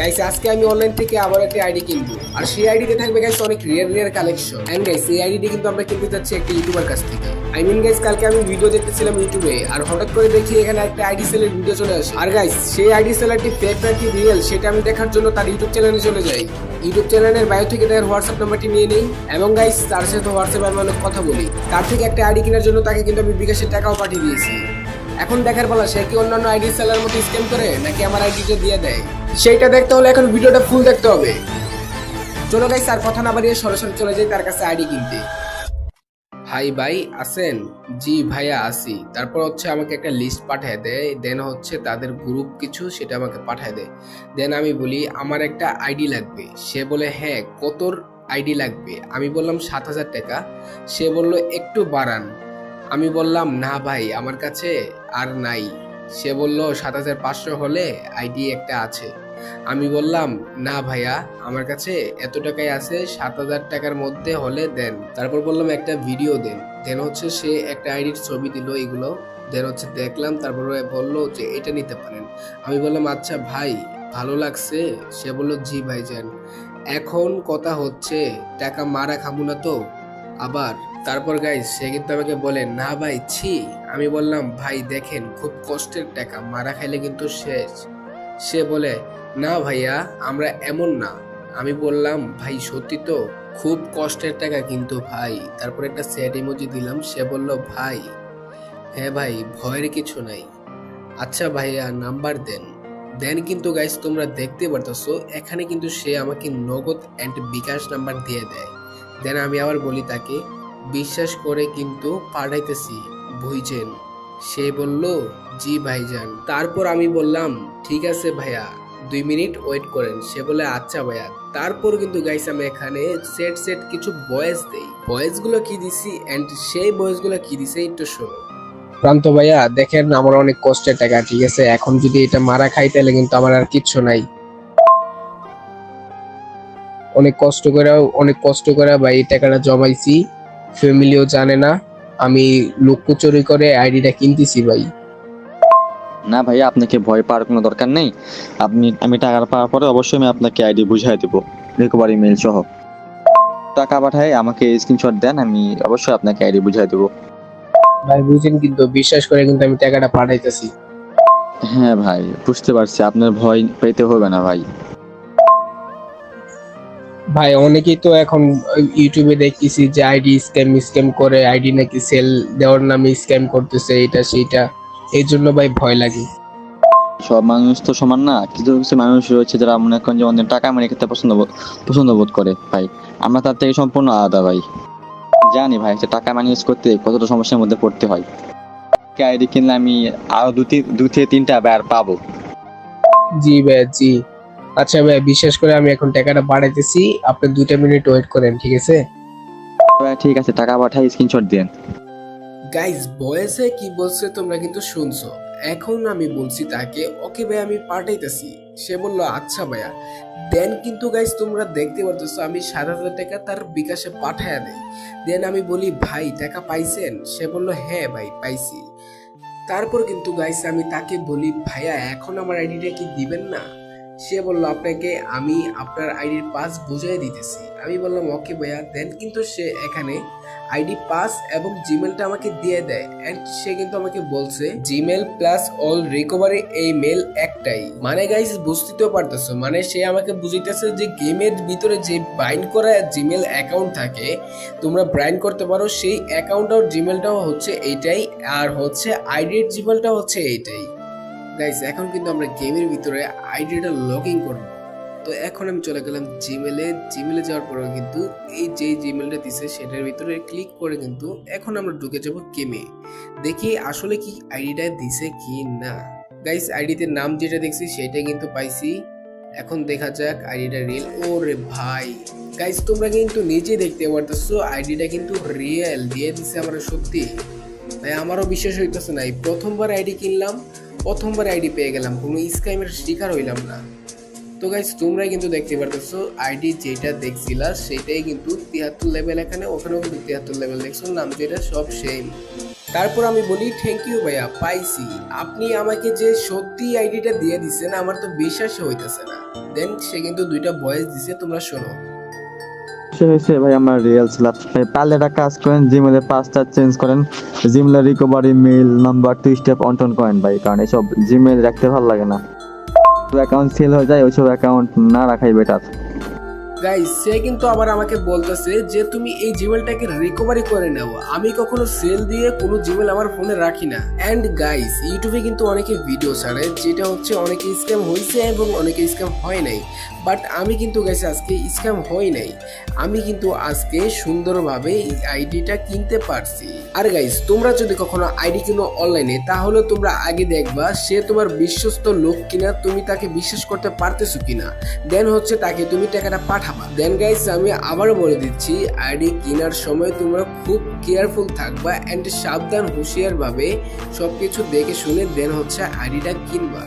Guys আজকে আমি online থেকে আবার একটা আইডি কিনবো। আর সেই আইডিতে থাকবে গাইস অনেক rare rare collection and guys এই আইডিটি কিন্তু আমরা কিনতে যাচ্ছি একটা ইউটিউবার কাছ থেকে। আই মিন গাইস কালকে আমি ভিডিও দেখতেছিলাম ইউটিউবে আর হঠাৎ করে দেখি এখানে একটা আইডি সেলের ভিডিও চলে আসে। আর গাইস সেই আইডি সেলারটি ফেক নাকি রিয়েল সেটা আমি দেখার জন্য তার ইউটিউব চ্যানেলে চলে যাই। ইউটিউব চ্যানেলের বায়ো থেকে তার হোয়াটসঅ্যাপ নাম্বারটি নিয়ে নেই। এবং গাইস তার সাথে হোয়াটসঅ্যাপে আমি অনেক কথা বলি। তার থেকে একটা আইডি কেনার জন্য তাকে কিন্তু আমি বিকাশের টাকাও পাঠিয়ে দিয়েছি। এখন দেখার পালা, সে কি অন্যান্য আইডি সেলার মতো স্ক্যাম করে, নাকি আমার আইডিটা দিয়ে দেয়? সেইটা দেখতে হলে এখন ভিডিওটা ফুল দেখতে হবে। চলো গাইস আর কথা না বাড়িয়ে সরাসরি চলে যাই তার কাছে আইডি কিনতে। হাই ভাই, আছেন? জি ভাইয়া আসি তারপর হচ্ছে আমাকে একটা লিস্ট পাঠিয়ে দেয় দেন হচ্ছে তাদের গ্রুপ কিছু, সেটা আমাকে পাঠিয়ে দেয় দেন আমি বলি, আমার একটা আইডি লাগবে। সে বলে হ্যাঁ কতর আইডি লাগবে? আমি বললাম, সাত হাজার টাকা। সে বলল, একটু বাড়ান। আমি বললাম, না ভাই, আমার কাছে আর নাই। সে বলল, সাত হাজার পাঁচশো হলে আইডি একটা আছে। আমি বললাম, না ভাইয়া, আমার কাছে এত টাকাই আছে, সাত হাজার টাকার মধ্যে হলে দেন। তারপর বললাম, একটা ভিডিও দেন। দেন হচ্ছে সে একটা আইডির ছবি দিল এগুলো। দেন হচ্ছে দেখলাম, তারপরে বলল যে এটা নিতে পারেন। আমি বললাম আচ্ছা ভাই, ভালো লাগছে। সে বলল, জি ভাই ভাইজান। এখন কথা হচ্ছে, টাকা মারা খাব না তো? আবার তারপর গাইজ সে কিন্তু আমাকে বলে, না ভাই, ছি। আমি বললাম, ভাই, দেখেন, খুব কষ্টের টাকা, মারা খাইলে কিন্তু শেষ। সে বলে, না ভাইয়া, আমরা এমন না। আমি বললাম, ভাই, সত্যি তো, খুব কষ্টের টাকা কিন্তু ভাই। তারপর একটা স্যাড ইমোজি দিলাম, সে বলল, ভাই হ্যাঁ ভাই, ভয়ের কিছু নাই। আচ্ছা ভাইয়া নাম্বার দেন। দেন কিন্তু গাইস তোমরা দেখতে পারতেছো, এখানে কিন্তু সে আমাকে নগদ অ্যান্ড বিকাশ নাম্বার দিয়ে দেয়। দেন আমি আবার বলি তাকে। বিশ্বাস করে কিন্তু পাঠাইতেছি, বুঝছেন? সে বলল, জি ভাইজান। তারপর আমি বললাম, ঠিক আছে ভাইয়া, দুই মিনিট ওয়েট করেন। সে বলে আচ্ছা ভাইয়া। তারপর কিন্তু গাইস আমি এখানে সেট সেট কিছু বয়েস দেই। ভয়েসগুলো কি দিছি? এন্ড সেই ভয়েসগুলো কি দিছে একটু শোনো। প্রান্ত ভাইয়া, দেখেন আমার অনেক কষ্টের টাকা, ঠিক আছে? এখন যদি এটা মারা খাই, তাহলে কিন্তু আমার আর কিচ্ছু নাই। অনেক কষ্ট করে অনেক কষ্ট করে ভাই এই টাকাটা জমাইছি। ফ্যামিলিও জানে না। আমি লুকোচুরি করে আইডিটা কিনতেছি ভাই। না ভাইয়া আপনাকে ভয় পাওয়ার কোনো দরকার নেই। আপনি আমি টাকা পাওয়ার পরে অবশ্যই আমি আপনাকে আইডি বুঝাই দেবো রিকভারি মেল সহ। টাকা পাঠায় আমাকে স্ক্রিনশট দেন আমি অবশ্যই আপনাকে আইডি বুঝাই দেবো। ভাই বুঝেন কিন্তু বিশ্বাস করে কিন্তু আমি টাকাটা পাঠাইতেছি। হ্যাঁ ভাই বুঝতে পারছি আপনার ভয় পেতে হবে না ভাই। ভাই অনেকেই তো এখন ইউটিউবে দেখতেছি যে আইডি স্ক্যাম স্ক্যাম করে আইডি নাকি সেল দেওয়ার নামে স্ক্যাম করতেছে এটা সেইটা এই জন্য ভাই ভয় লাগে। সব মানুষ তো সমান না কিছু কিছু মানুষ রয়েছে যারা মনে করেন যে অন্যের টাকা মেরে খেতে পছন্দ পছন্দ বোধ করে ভাই। আমরা তার থেকে সম্পূর্ণ আলাদা ভাই। জানি ভাই যে টাকা ম্যানেজ করতে কতটা সমস্যার মধ্যে পড়তে হয়। আইডি কিনলে আমি আরও দু তিন দু থেকে তিনটা ব্যার পাবো। জি ভাই জি। আচ্ছা ভাই বিশ্বাস করে আমি এখন টাকাটা বাড়াইতেছি। আপনি দুইটা মিনিট ওয়েট করেন ঠিক আছে? ভাই, ঠিক আছে টাকা পাঠাই স্ক্রিনশট দেন। গাইজ বয়েসে কি বলছে তোমরা কিন্তু শুনছো। এখন আমি বলছি তাকে ওকে ভাই আমি পাঠাইতেছি। সে বলল আচ্ছা ভাইয়া। দেন কিন্তু গাইজ তোমরা দেখতে পারতেছো আমি সাত হাজার টাকা তার বিকাশে পাঠায় দেই। দেন আমি বলি ভাই টাকা পাইছেন? সে বলল হ্যাঁ ভাই পাইছি। তারপর কিন্তু গাইস আমি তাকে বলি ভাইয়া এখন আমার আইডিটা কি দিবেন না? সে বলল, আপনাকে আমি আপনার আইডির পাস বুঝিয়ে দিতেছি। আমি বললাম, ওকে ভাইয়া, দেন। কিন্তু সে এখানে আইডি পাস এবং জিমেলটা আমাকে দিয়ে দেয় এন্ড সে কিন্তু আমাকে বলছে জিমেল প্লাস অল রিকভারি এই মেল একটাই। মানে গাইস বুঝতে তো পারতেছো? মানে সে আমাকে বুঝিতেছে যে গেমের ভিতরে যে বাইন্ড করা জিমেল অ্যাকাউন্ট থাকে, তোমরা ব্রাইন্ড করতে পারো, সেই অ্যাকাউন্ট আর জিমেলটাও হচ্ছে এইটাই, আর হচ্ছে আইডির জিমেলটা হচ্ছে এইটাই। গাইস এখন কিন্তু আমরা গেমের ভিতরে আইডিটা লগ ইন করব। তো এখন আমি চলে গেলাম জিমেলে জিমেলে যাওয়ার পরেও কিন্তু এই যে জিমেলটা দিছে, সেটার ভিতরে ক্লিক করে কিন্তু এখন আমরা ঢুকে যাব গেমে দেখি আসলে কি আইডিটা দিছে কি না। গাইস আইডিতে নাম যেটা দেখছি, সেটাই কিন্তু পাইছি। এখন দেখা যাক আইডিটা রিয়েল ওরে ভাই। গাইস তোমরা কিন্তু নিজে দেখতে পারতেছো আইডিটা কিন্তু রিয়েল দিয়ে দিছে আমরা সত্যি। তাই আমারও বিশ্বাস হইতেছে না। এই প্রথমবার আইডি কিনলাম প্রথমবার আইডি পেয়ে গেলাম, কোনো স্ক্যামের শিকার হইলাম না। তো গাইস তোমরাই কিন্তু দেখতে পারতেছো আইডি যেটা দেখছিলা, সেটাই কিন্তু তিয়াত্তর লেভেল এখানে, ওখানেও কিন্তু তিয়াত্তর লেভেল দেখছ নাম যেটা সব সেম তারপর আমি বলি থ্যাংক ইউ ভাইয়া, পাইছি। আপনি আমাকে যে সত্যি আইডিটা দিয়ে দিছেন, আমার তো বিশ্বাস হইতেছে না। দেন সে কিন্তু দুইটা ভয়েস দিছে, তোমরা শোনো। সে হয়েছে ভাই আমার রিয়েল ভাই পারলে একটা কাজ করেন জিমেলের পাসটা চেঞ্জ করেন। জিমেলের recovery mail number two step Anton করেন ভাই, কারণ এসব জিমেল রাখতে ভালো লাগে না অ্যাকাউন্ট সেল হয়ে যায়, ওইসব অ্যাকাউন্ট না রাখাই বেটার গাইস সে কিন্তু আবার আমাকে বলতেছে যে, তুমি এই জিমেলটাকে রিকভারি করে নাও। আমি কখনো সেল দিয়ে কোনো জিমেল আমার ফোনে রাখি না। এন্ড গাইস ইউটিউবে কিন্তু অনেকে ভিডিও ছাড়ে, যেটা হচ্ছে অনেকে স্ক্যাম হয়েছে এবং অনেকে স্ক্যাম হয় নাই। বাট আমি কিন্তু গাইস আজকে স্ক্যাম হয় নাই। আমি কিন্তু আজকে সুন্দরভাবে আইডিটা কিনতে পারছি। আর গাইস তোমরা যদি কখনো আইডি কিনো অনলাইনে তাহলে তোমরা আগে দেখবা সে তোমার বিশ্বস্ত লোক কিনা, তুমি তাকে বিশ্বাস করতে পারতেছো কিনা। দেন হচ্ছে তাকে তুমি টাকাটা পাঠাবা দেন গাইস আমি আবারও বলে দিচ্ছি, আইডি কেনার সময় তোমরা খুব কেয়ারফুল থাকবা অ্যান্ড সাবধান, হুঁশিয়ারভাবে সব কিছু দেখে শুনে দেন হচ্ছে আইডিটা কিনবা।